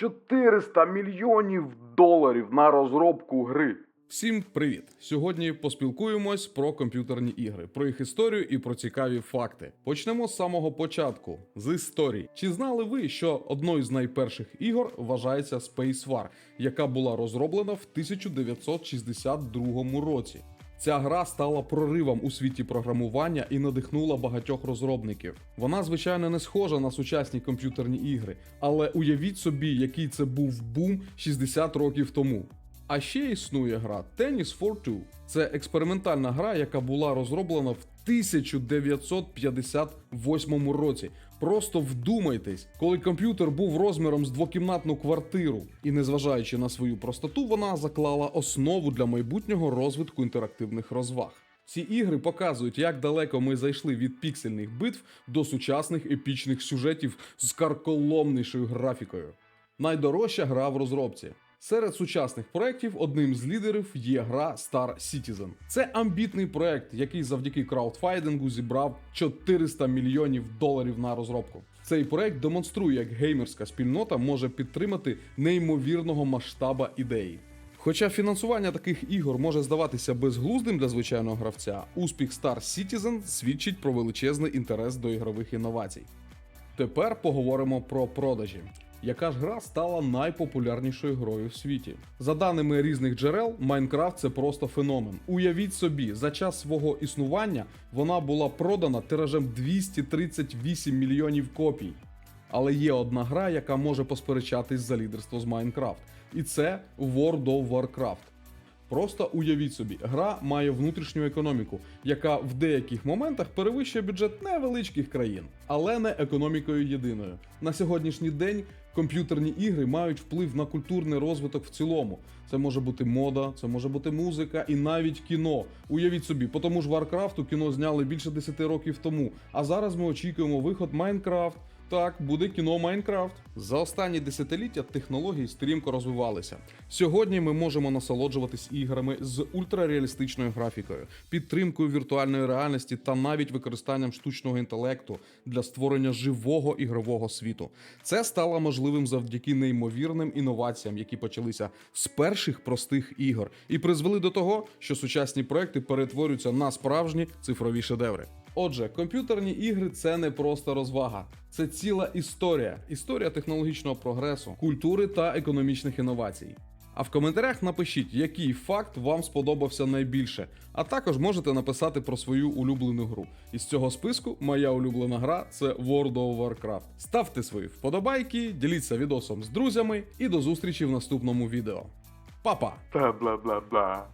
400 мільйонів доларів на розробку гри. Всім привіт! Сьогодні поспілкуємось про комп'ютерні ігри, про їх історію і про цікаві факти. Почнемо з самого початку з історії. Чи знали ви, що одною з найперших ігор вважається Space War, яка була розроблена в 1962 році? Ця гра стала проривом у світі програмування і надихнула багатьох розробників. Вона, звичайно, не схожа на сучасні комп'ютерні ігри, але уявіть собі, який це був бум 60 років тому. А ще існує гра Tennis for Two. Це експериментальна гра, яка була розроблена в 1958 році. Просто вдумайтесь, коли комп'ютер був розміром з двокімнатну квартиру, і незважаючи на свою простоту, вона заклала основу для майбутнього розвитку інтерактивних розваг. Ці ігри показують, як далеко ми зайшли від піксельних битв до сучасних епічних сюжетів з карколомнішою графікою. Найдорожча гра в розробці. Серед сучасних проєктів одним з лідерів є гра Star Citizen. Це амбітний проєкт, який завдяки краудфайдингу зібрав 400 мільйонів доларів на розробку. Цей проєкт демонструє, як геймерська спільнота може підтримати неймовірного масштаба ідеї. Хоча фінансування таких ігор може здаватися безглуздим для звичайного гравця, успіх Star Citizen свідчить про величезний інтерес до ігрових інновацій. Тепер поговоримо про продажі. Яка ж гра стала найпопулярнішою грою в світі? За даними різних джерел, Майнкрафт це просто феномен. Уявіть собі, за час свого існування вона була продана тиражем 238 мільйонів копій. Але є одна гра, яка може посперечатись за лідерство з Майнкрафт, і це World of Warcraft. Просто уявіть собі, гра має внутрішню економіку, яка в деяких моментах перевищує бюджет невеличких країн, але не економікою єдиною. На сьогоднішній день комп'ютерні ігри мають вплив на культурний розвиток в цілому. Це може бути мода, це може бути музика і навіть кіно. Уявіть собі, по тому ж Варкрафту кіно зняли більше 10 років тому. А зараз ми очікуємо виход Майнкрафт. Так, буде кіно Майнкрафт. За останні десятиліття технології стрімко розвивалися. Сьогодні ми можемо насолоджуватись іграми з ультрареалістичною графікою, підтримкою віртуальної реальності та навіть використанням штучного інтелекту для створення живого ігрового світу. Це стало можливим завдяки неймовірним інноваціям, які почалися з перших простих ігор, і призвели до того, що сучасні проекти перетворюються на справжні цифрові шедеври. Отже, комп'ютерні ігри це не просто розвага, це ціла історія, історія технологічного прогресу, культури та економічних інновацій. А в коментарях напишіть, який факт вам сподобався найбільше, а також можете написати про свою улюблену гру. Із цього списку моя улюблена гра це World of Warcraft. Ставте свої вподобайки, діліться відосом з друзями і до зустрічі в наступному відео. Па-па! Бла бла бла бла.